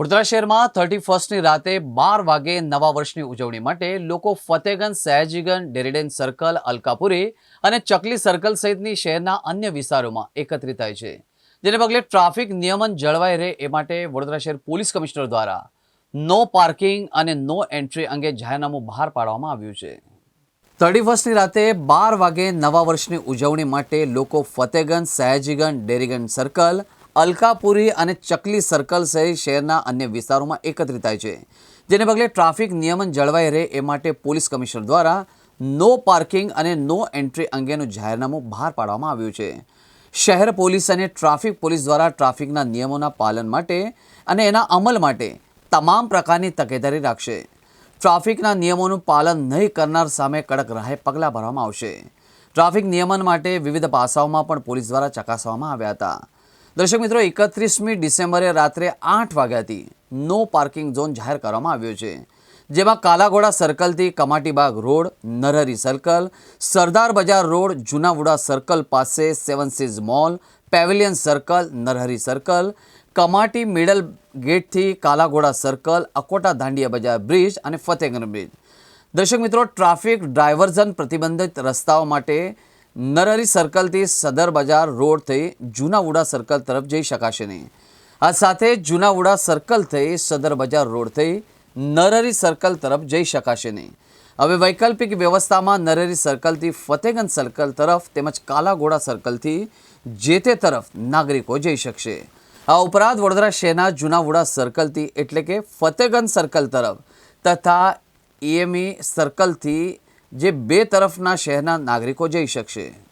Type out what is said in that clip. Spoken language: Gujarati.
વડોદરા શહેરમાં થર્ટી ફર્સ્ટની રાતે બાર વાગે નવા વર્ષની ઉજવણી માટે લોકો Fatehganj, Sayajiganj, dairy den circle, Alkapuri અને ચકલી સર્કલ સહિતની શહેરના અન્ય વિસ્તારોમાં એકત્રિત થાય છે. જેને પગલે ટ્રાફિક નિયમન જળવાઈ રહે એ માટે વડોદરા શહેર પોલીસ કમિશનર દ્વારા નો પાર્કિંગ અને નો એન્ટ્રી અંગે જાહેરનામું બહાર પાડવામાં આવ્યું છે. થર્ટી ફર્સ્ટની રાતે બાર વાગે નવા વર્ષની ઉજવણી માટે લોકો ફતેગંજ, સયાજીગંજ ડેરીગંજ સર્કલ અલકાપુરી અને ચકલી સર્કલ સહિત શહેરના અન્ય વિસ્તારોમાં એકત્રિત થાય છે, જેને પગલે ટ્રાફિક નિયમન જળવાઈ રહે એ માટે પોલીસ કમિશનર દ્વારા નો પાર્કિંગ અને નો એન્ટ્રી અંગેનું જાહેરનામું બહાર પાડવામાં આવ્યું છે. શહેર પોલીસ અને ટ્રાફિક પોલીસ દ્વારા ટ્રાફિકના નિયમોના પાલન માટે અને એના અમલ માટે તમામ પ્રકારની તકેદારી રાખશે. ટ્રાફિકના નિયમોનું પાલન નહીં કરનાર સામે કડક રાહે પગલાં ભરવામાં આવશે. ટ્રાફિક નિયમન માટે વિવિધ પાસાઓમાં પણ પોલીસ દ્વારા ચકાસવામાં આવ્યા હતા. દર્શક મિત્રો, એકત્રીસમી ડિસેમ્બરે રાત્રે આઠ વાગ્યાથી નો પાર્કિંગ ઝોન જાહેર કરવામાં આવ્યો છે, જેમાં Kalaghoda સર્કલથી Kamatibaug road, Narhari circle, Sardar Bazar road, જૂનાવુડા circle પાસે seven seas mall, pavilion circle, Narhari circle, Kamati middle ગેટથી Kalaghoda circle, Akota Dandiya બજાર બ્રિજ અને ફતેગંજ બ્રિજ. દર્શક મિત્રો, ટ્રાફિક ડાયવર્ઝન પ્રતિબંધિત રસ્તાઓ માટે નરહરી સર્કલથી સદર બજાર રોડ થઈ જૂનાવુડા સર્કલ તરફ જઈ શકાશે નહીં. આ સાથે જૂનાવુડા સર્કલ થઈ સદર બજાર રોડ થઈ નરહરી સર્કલ તરફ જઈ શકાશે નહીં. હવે વૈકલ્પિક વ્યવસ્થામાં નરહરી સર્કલથી ફતેગંજ સર્કલ તરફ તેમજ કાલાઘોડા સર્કલથી જે તે તરફ નાગરિકો જઈ શકશે. આ ઉપરાંત વડોદરા શહેરના જૂનાવુડા સર્કલથી એટલે કે ફતેગંજ સર્કલ તરફ તથા ઈએમઈ સર્કલથી જે બે તરફના શહેરના નાગરિકો જઈ શકશે.